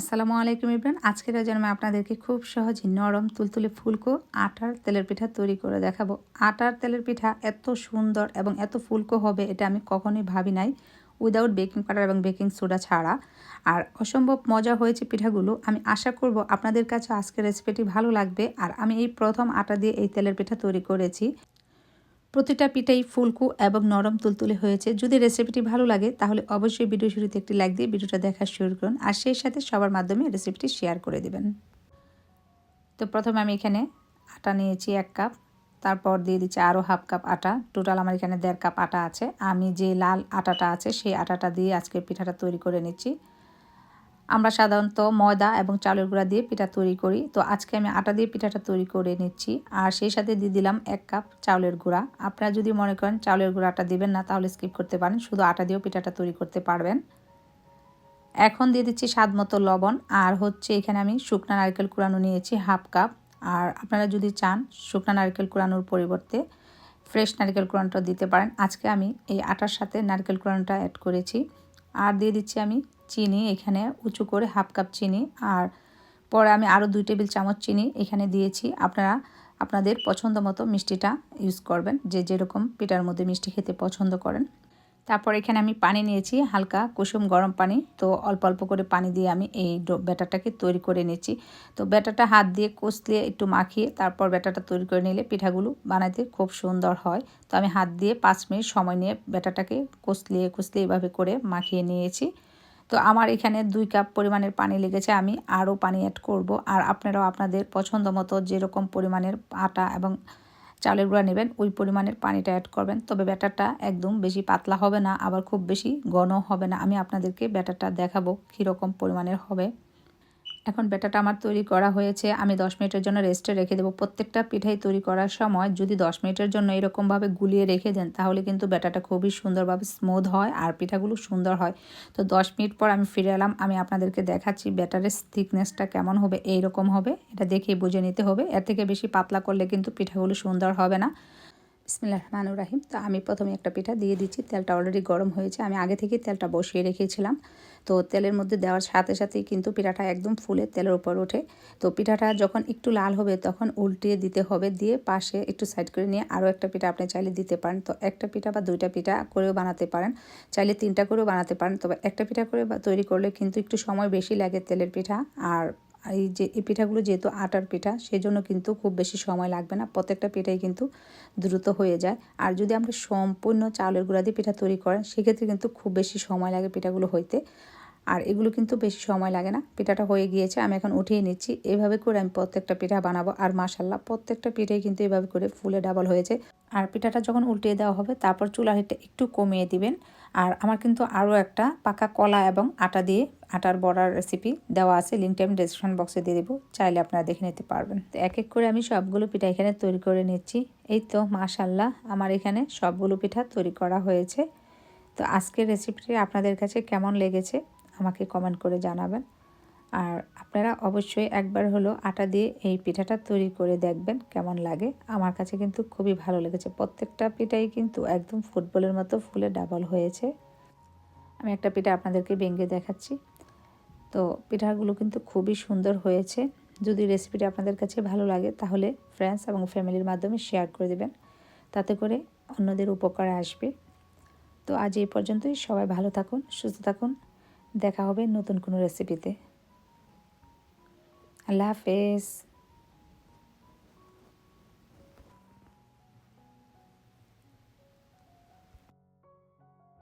আসসালামু আলাইকুম ইবরান আজকের জন্য আপনাদেরকে খুব সহজে নরম তুলতুলে ফুলকো আটার তেলের পিঠা তৈরি করে দেখাবো। আটার তেলের পিঠা এত সুন্দর এবং এত ফুলকো হবে এটা আমি কখনোই ভাবি নাই। উইদাউট বেকিং পাউডার এবং বেকিং সোডা ছাড়া। আর অসম্ভব মজা হয়েছে পিঠাগুলো। আমি আশা করব আপনাদের কাছে আজকের রেসিপিটি ভালো লাগবে। আর আমি এই প্রথম আটা দিয়ে এই তেলের পিঠা তৈরি করেছি। প্রতিটা পিঠাই ফুলকু এবং নরম তুলতুলে হয়েছে। যদি রেসিপিটি ভালো লাগে, তাহলে অবশ্যই ভিডিও শুরুতে একটি লাইক দিয়ে ভিডিওটা দেখা শুরু করুন। আর সেই সাথে সবার মাধ্যমে রেসিপিটি শেয়ার করে দেবেন। তো প্রথমে আমি এখানে আটা নিয়েছি এক কাপ তারপর দিয়ে দিচ্ছি আরও হাফ কাপ আটা। টোটাল আমার এখানে দেড় কাপ আটা আছে। আমি যে লাল আটাটা আছে, সেই আটাটা দিয়ে আজকে পিঠাটা তৈরি করে নিচ্ছি। আমরা সাধারণত ময়দা এবং চালের গুঁড়া দিয়ে পিঠা তৈরি করি। তো আজকে আমি আটা দিয়ে পিঠাটা তৈরি করে নিচ্ছি। আর সেই সাথে দিয়ে দিলাম এক কাপ চাউলের গুঁড়া। আপনারা যদি মনে করেন চাউলের গুঁড়াটা দিবেন না, তাহলে স্কিপ করতে পারেন। শুধু আটা দিয়েও পিঠাটা তৈরি করতে পারবেন। এখন দিয়ে দিচ্ছি স্বাদ মতো লবণ। আর হচ্ছে এখানে আমি শুকনা নারকেল কুড়ানো নিয়েছি হাফ কাপ। আর আপনারা যদি চান শুকনা নারকেল কুড়ানোর পরিবর্তে ফ্রেশ নারকেল কুড়ানোটা দিতে পারেন। আজকে আমি এই আটার সাথে নারকেল কুড়ানোটা অ্যাড করেছি। আর দিয়ে দিচ্ছি আমি চিনি, এখানে উঁচু করে হাফ কাপ চিনি। আর পরে আমি আরও দুই টেবিল চামচ চিনি এখানে দিয়েছি। আপনারা, আপনাদের পছন্দ মতো মিষ্টিটা ইউজ করবেন। যে যেরকম পিঠার মধ্যে মিষ্টি খেতে পছন্দ করেন। তারপর এখানে আমি পানি নিয়েছি, হালকা কুসুম গরম পানি। তো অল্প অল্প করে পানি দিয়ে আমি এই ব্যাটারটাকে তৈরি করে নিয়েছি তো ব্যাটারটা হাত দিয়ে কষলিয়ে একটু মাখিয়ে তারপর ব্যাটারটা তৈরি করে নিলে পিঠাগুলো বানাইতে খুব সুন্দর হয়। তো আমি হাত দিয়ে পাঁচ মিনিট সময় নিয়ে ব্যাটারটাকে কষলিয়ে কষলিয়ে এভাবে করে মাখিয়ে নিয়েছি। তো আমার এখানে দুই কাপ পরিমাণের পানি লেগেছে, আমি আরও পানি অ্যাড করব। আর আপনারাও আপনাদের পছন্দ মতো যেরকম পরিমাণের আটা এবং চালের গুঁড়া নেবেন, ওই পরিমাণের পানিটা অ্যাড করবেন। তবে ব্যাটারটা একদম বেশি পাতলা হবে না, আবার খুব বেশি ঘন হবে না। আমি আপনাদেরকে ব্যাটারটা দেখাবো কীরকম পরিমাণের হবে। এখন ব্যাটাটা আমার তৈরি করা হয়েছে, আমি দশ মিনিটের জন্য রেস্টে রেখে দেবো। প্রত্যেকটা পিঠাই তৈরি করার সময় যদি দশ মিনিটের জন্য এরকমভাবে গুলিয়ে রেখে দেন, তাহলে কিন্তু ব্যাটাটা খুবই সুন্দরভাবে স্মুথ হয় আর পিঠাগুলো সুন্দর হয়। তো দশ মিনিট পর আমি ফিরে এলাম, আমি আপনাদেরকে দেখাচ্ছি ব্যাটারের থিকনেসটা কেমন হবে এই রকম হবে। এটা দেখে বুঝে নিতে হবে, এর থেকে বেশি পাতলা করলে কিন্তু পিঠাগুলো সুন্দর হবে না। বিসমিল্লাহ রহমানুর রাহিম। তো আমি প্রথমে একটা পিঠা দিয়ে দিচ্ছি, তেলটা অলরেডি গরম হয়েছে, আমি আগে থেকে তেলটা বসিয়ে রেখেছিলাম। তো তেলের মধ্যে দেওয়ার সাথে সাথেই কিন্তু পিঠাটা একদম ফুলে তেলের উপর ওঠে। তো পিঠাটা যখন একটু লাল হবে তখন উল্টিয়ে দিতে হবে, দিয়ে পাশে একটু সাইড করে নিয়ে আরও একটা পিঠা আপনি চাইলে দিতে পারেন। তো একটা পিঠা বা দুইটা পিঠা করেও বানাতে পারেন, চাইলে তিনটা করেও বানাতে পারেন। তবে একটা পিঠা করে তৈরি করলে কিন্তু একটু সময় বেশি লাগে তেলের পিঠা। আর এই যে, এই পিঠাগুলো যেহেতু আটার পিঠা, সেজন্য কিন্তু খুব বেশি সময় লাগবে না। প্রত্যেকটা পিঠাই কিন্তু দ্রুত হয়ে যায়। আর যদি আমরা সম্পূর্ণ চাউলের গুঁড়া দিয়ে পিঠা তৈরি করেন, সেক্ষেত্রে কিন্তু খুব বেশি সময় লাগে পিঠাগুলো হইতে। আর এগুলো কিন্তু বেশি সময় লাগে না। পিঠাটা হয়ে গিয়েছে, আমি এখন উঠিয়ে নিচ্ছি। এভাবে করে আমি প্রত্যেকটা পিঠা বানাবো। আর মাসাল্লাহ প্রত্যেকটা পিঠাই কিন্তু এভাবে করে ফুলে ডাবল হয়েছে। আর পিঠাটা যখন উল্টিয়ে দেওয়া হবে, তারপর চুলার হিটটা একটু কমিয়ে দিবেন। আর আমার কিন্তু আরও একটা পাকা কলা এবং আটা দিয়ে আটার বড়ার রেসিপি দেওয়া আছে লিঙ্কটা আমি ডিসক্রিপশন বক্সে দিয়ে দেবো। চাইলে আপনারা দেখে নিতে পারবেন। তো এক এক করে আমি সবগুলো পিঠা এখানে তৈরি করে নিচ্ছি। এই তো মাশাল্লাহ আমার এখানে সবগুলো পিঠা তৈরি করা হয়েছে। তো আজকের রেসিপিটি আপনাদের কাছে কেমন লেগেছে? আমাকে কমেন্ট করে জানাবেন। আর আপনারা অবশ্যই একবার হলো আটা দিয়ে এই পিঠাটা তৈরি করে দেখবেন কেমন লাগে। আমার কাছে কিন্তু খুবই ভালো লেগেছে। প্রত্যেকটা পিঠাই কিন্তু একদম ফুটবলের মতো ফুলে ডাবল হয়েছে। আমি একটা পিঠা আপনাদেরকে ভেঙে দেখাচ্ছি। তো পিঠাগুলো কিন্তু খুবই সুন্দর হয়েছে। যদি রেসিপিটা আপনাদের কাছে ভালো লাগে, তাহলে ফ্রেন্ডস এবং ফ্যামিলির মাধ্যমে শেয়ার করে দেবেন। তাতে করে অন্যদের উপকারে আসবে। তো আজ এই পর্যন্তই। সবাই ভালো থাকুন, সুস্থ থাকুন। দেখা হবে নতুন কোনো রেসিপিতে আল্লাহ হাফেজ।